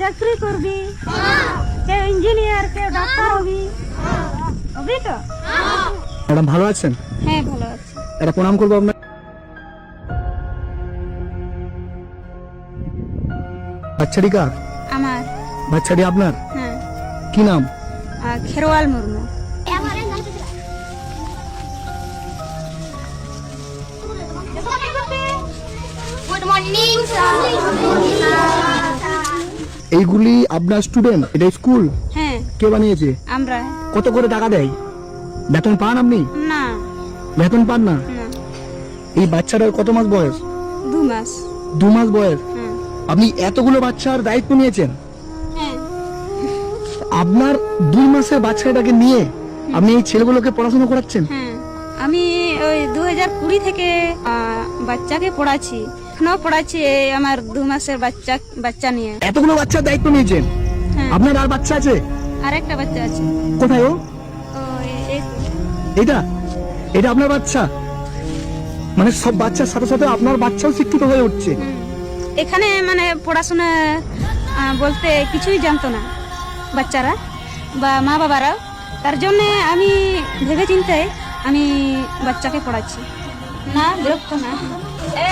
চাকরি করবি? কেউ ইঞ্জিনিয়ার কেউ ডাক্তার হবি? হবি তো? ম্যাডাম ভালো আছেন? হ্যাঁ ভালো আছি। একটা প্রণাম করব আপনার বাচ্চাটি কার? আমার। বাচ্চাটি আপনার? হ্যাঁ। কি নাম? Kherwal Murmu. Good morning, sir. এইগুলি আপনার স্টুডেন্ট এটা স্কুল হ্যাঁ। কে বানিয়েছে? আমরা। কত করে টাকা দেয়? বেতন পান আপনি? না। বেতন পান না? এই বাচ্চাটার কত মাস বয়স? দু মাস। দু মাস বয়স? হ্যাঁ। আপনি এতগুলো বাচ্চার দায়িত্ব নিয়েছেন? হ্যাঁ। আপনার দুই মাসের বাচ্চাটাকে নিয়ে আপনি এই ছেলেগুলোকে পড়াশোনা করাচ্ছেন? হ্যাঁ। আমি ওই দু হাজার কুড়ি থেকে বাচ্চাকে পড়াচ্ছি। এখনও পড়াচ্ছি এই আমার দু মাসের বাচ্চা বাচ্চা নিয়ে। এতগুলো বাচ্চার দায়িত্ব নিয়েছেন হ্যাঁ। আপনার আর বাচ্চা আছে? আর একটা বাচ্চা আছে। কোথায় ও? ও এ- এই এটা এটা আপনার বাচ্চা? মানে সব বাচ্চার সাথে সাথে আপনার বাচ্চাও শিক্ষিত হয়ে উঠছে। এখানে মানে পড়াশোনা আহ, বলতে কিছুই জানতো না বাচ্চারা বা মা বাবারা তার জন্য আমি ভেবে চিন্তে আমি বাচ্চাকে পড়াচ্ছি। না বিরক্ত না। এ,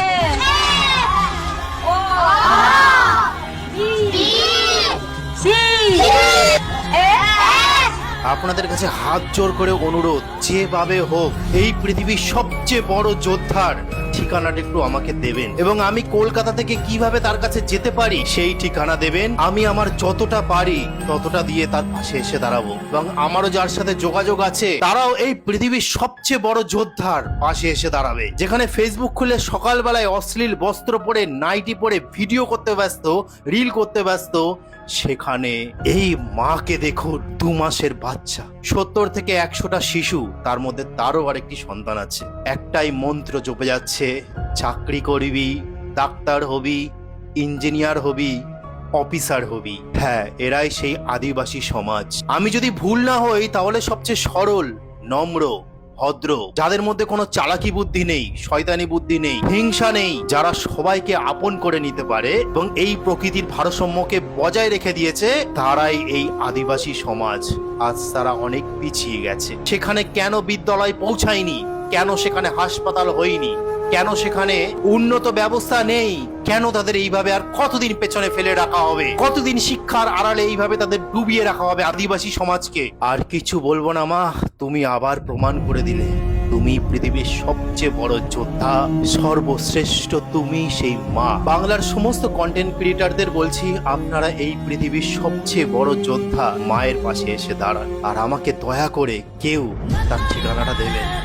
আপনাদের কাছে হাত জোর করে অনুরোধ যেভাবে হোক এই পৃথিবীর সবচেয়ে বড় যোদ্ধার ঠিকানাটা একটু আমাকে দেবেন। এবং আমি কলকাতা থেকে কীভাবে তার কাছে যেতে পারি, সেই ঠিকানা দেবেন। আমি আমার যতটা পারি, ততটা দিয়ে তার পাশে এসে দাঁড়াবো। এবং আমারও যার সাথে যোগাযোগ আছে, তারাও এই পৃথিবীর সবচেয়ে বড় যোদ্ধার পাশে এসে দাঁড়াবে। যেখানে ফেসবুক খুলে সকালবেলায় অশ্লীল বস্ত্র পরে, নাইটি পরে ভিডিও করতে ব্যস্ত রিল করতে ব্যস্ত, সেখানে এই মাকে দেখুন, দু মাসের বাচ্চা। সত্তর থেকে একশোটা শিশু, তার মধ্যে তারও আরেকটি সন্তান আছে। একটাই মন্ত্র জপে যাচ্ছে চাকরি করবি, ডাক্তার হবি, ইঞ্জিনিয়ার হবি, অফিসার হবি। হ্যাঁ এরাই সেই আদিবাসী সমাজ। আমি যদি ভুল না হই, তাহলে সবচেয়ে সরল, নম্র, ভদ্র, যাদের মধ্যে কোনো চালাকি বুদ্ধি নেই, শয়তানি বুদ্ধি নেই, হিংসা নেই, যারা সবাইকে আপন করে নিতে পারে এবং এই প্রকৃতির ভারসাম্যকে বজায় রেখে দিয়েছে, তারাই এই আদিবাসী সমাজ। আজ তারা অনেক পিছিয়ে গেছে। সেখানে কেন বিদ্যালয় পৌঁছায়নি? কেন সেখানে হাসপাতাল হয়নি? কেন সেখানে উন্নত ব্যবস্থা নেই? কেন তাদের এইভাবে আর কতদিন পেছনে ফেলে রাখা হবে? কতদিন শিক্ষার আড়ালে এইভাবে তাদের ডুবিয়ে রাখা হবে আদিবাসী সমাজকে? আর কিছু বলব না মা, তুমি আবার প্রমাণ করে দিলে। তুমি পৃথিবীর সবচেয়ে বড় যোদ্ধা, সর্বশ্রেষ্ঠ তুমি সেই মা। বাংলার সমস্ত কন্টেন্ট ক্রিয়েটারদের বলছি, আপনারা এই পৃথিবীর সবচেয়ে বড় যোদ্ধা মায়ের পাশে এসে দাঁড়ান। আর আমাকে দয়া করে কেউ তার ঠিকানাটা দেবেন